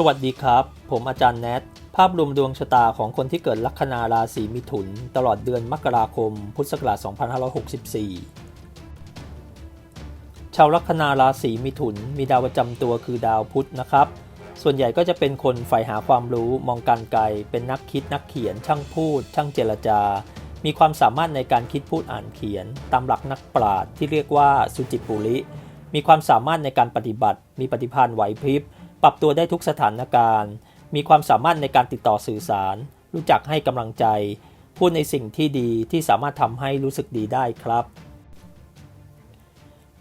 สวัสดีครับ ผมอาจารย์แนท ภาพรวมดวงชะตาของคนที่เกิดลัคนาราศีมิถุน ตลอดเดือนมกราคม พุทธศักราช 2564 ชาวลัคนาราศีมิถุน มีดาวประจำตัวคือดาวพุธนะครับ ส่วนใหญ่ก็จะเป็นคนใฝ่หาความรู้มองการไกล เป็นนักคิดนักเขียน ช่างพูด ช่างเจรจา มีความสามารถในการคิดพูดอ่านเขียน ตามหลักนักปราชญ์ที่เรียกว่าสุจิปุริ มีความสามารถในการปฏิบัติ มีปฏิภาณไหวพริบ ปรับตัวได้ทุกสถานการณ์ มีความสามารถในการติดต่อสื่อสาร รู้จักให้กำลังใจ พูดในสิ่งที่ดีที่สามารถทำให้รู้สึกดีได้ครับ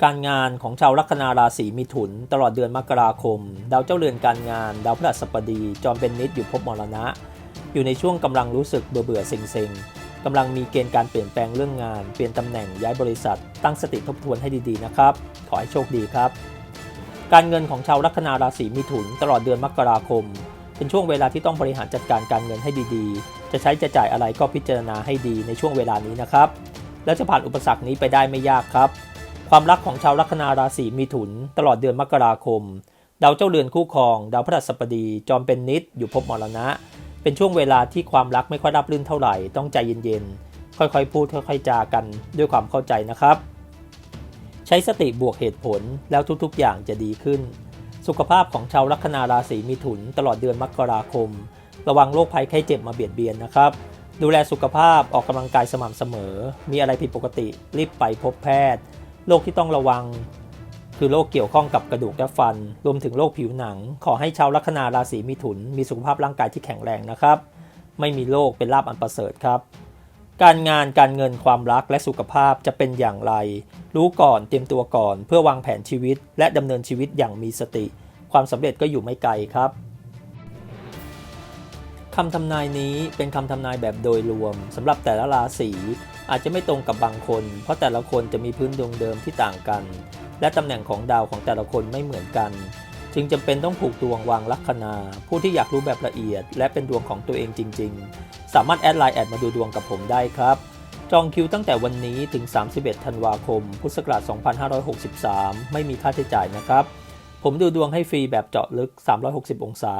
การงานของชาวลัคนาราศีมิถุน ตลอดเดือนมกราคม ดาวเจ้าเรือนการงาน ดาวพฤหัสบดี จอมเป็นนิดอยู่ภพมรณะ อยู่ในช่วงกำลังรู้สึกเบื่อเบื่อเซ็งเซ็งกำลังมีเกณฑ์การเปลี่ยนแปลงเรื่องงาน เปลี่ยนตำแหน่งย้ายบริษัท ตั้งสติทบทวนให้ดีๆนะครับ ขอให้โชคดีครับ การเงินของชาวลัคนาราศีมิถุนตลอดเดือนมกราคม เป็นช่วงเวลาที่ต้องบริหารจัดการการเงินให้ดีๆ จะใช้จะจ่ายอะไรก็พิจารณาให้ดีในช่วงเวลานี้นะครับ และจะผ่านอุปสรรคนี้ไปได้ไม่ยากครับ ความรักของชาวลัคนาราศีมิถุนตลอดเดือนมกราคม ดาวเจ้าเรือนคู่ครอง ดาวพฤหัสบดี จอมเป็นนิดอยู่ภพมรณะ เป็นช่วงเวลาที่ความรักไม่ค่อยราบรื่นเท่าไหร่ต้องใจเย็นๆค่อยๆ พูดค่อยๆจากันด้วยความเข้าใจนะครับ ใช้สติบวกเหตุผลแล้วทุกๆ อย่างจะดีขึ้น สุขภาพของชาวลัคนาราศีมิถุนตลอดเดือนมกราคม ระวังโรคภัยไข้เจ็บมาเบียดเบียนนะครับ ดูแลสุขภาพออกกำลังกายสม่ำเสมอ มีอะไรผิดปกติรีบไปพบแพทย์ โรคที่ต้องระวัง คือโรคเกี่ยวข้องกับกระดูกและฟัน รวมถึงโรคผิวหนัง ขอให้ชาวลัคนาราศีมิถุน มีสุขภาพร่างกายที่แข็งแรงนะครับ ไม่มีโรคเป็นลาบอันประเสริฐครับ การงานการเงินความรักและสุขภาพจะเป็นอย่างไร รู้ก่อนเตรียมตัวก่อน เพื่อวางแผนชีวิต และดำเนินชีวิตอย่างมีสติ ความสำเร็จก็อยู่ไม่ไกลครับคำทำนายนี้เป็นคำทำนายแบบโดยรวมสำหรับแต่ละราศีอาจจะไม่ตรงกับบางคน เพราะแต่ละคนจะมีพื้นดวงเดิมที่ต่างกัน และตำแหน่งของดาวของแต่ละคนไม่เหมือนกัน จึงจำเป็นต้องผูกดวงวางลัคนา ผู้ที่อยากรู้แบบละเอียด และเป็นดวงของตัวเองจริง ๆ สามารถแอดไลน์แอดมาดูดวงกับผมได้ครับ จองคิวตั้งแต่วันนี้ถึง 31 ธันวาคม พุทธศักราช 2563 ไม่มีค่าใช้จ่ายนะครับ ผมดูดวงให้ฟรีแบบเจาะลึก 360 องศา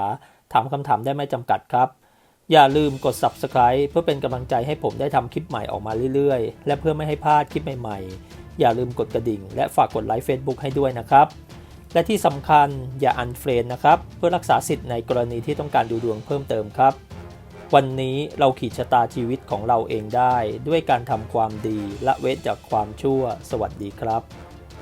ถามคำถามได้ไม่จำกัดครับ อย่าลืมกด subscribe เพื่อเป็นกำลังใจให้ผมได้ทำคลิปใหม่ออกมาเรื่อยๆ และเพื่อไม่ให้พลาดคลิปใหม่ๆ อย่าลืมกดกระดิ่ง และฝากกดไลค์ Facebook ให้ด้วยนะครับ และที่สำคัญอย่าอันเฟรนนะครับ เพื่อรักษาสิทธิ์ในกรณีที่ต้องการดูดวงเพิ่มเติมครับ วันนี้เราขีดชะตาชีวิตของเราเองได้ ด้วยการทำความดีละเว้นจากความชั่ว สวัสดีครับ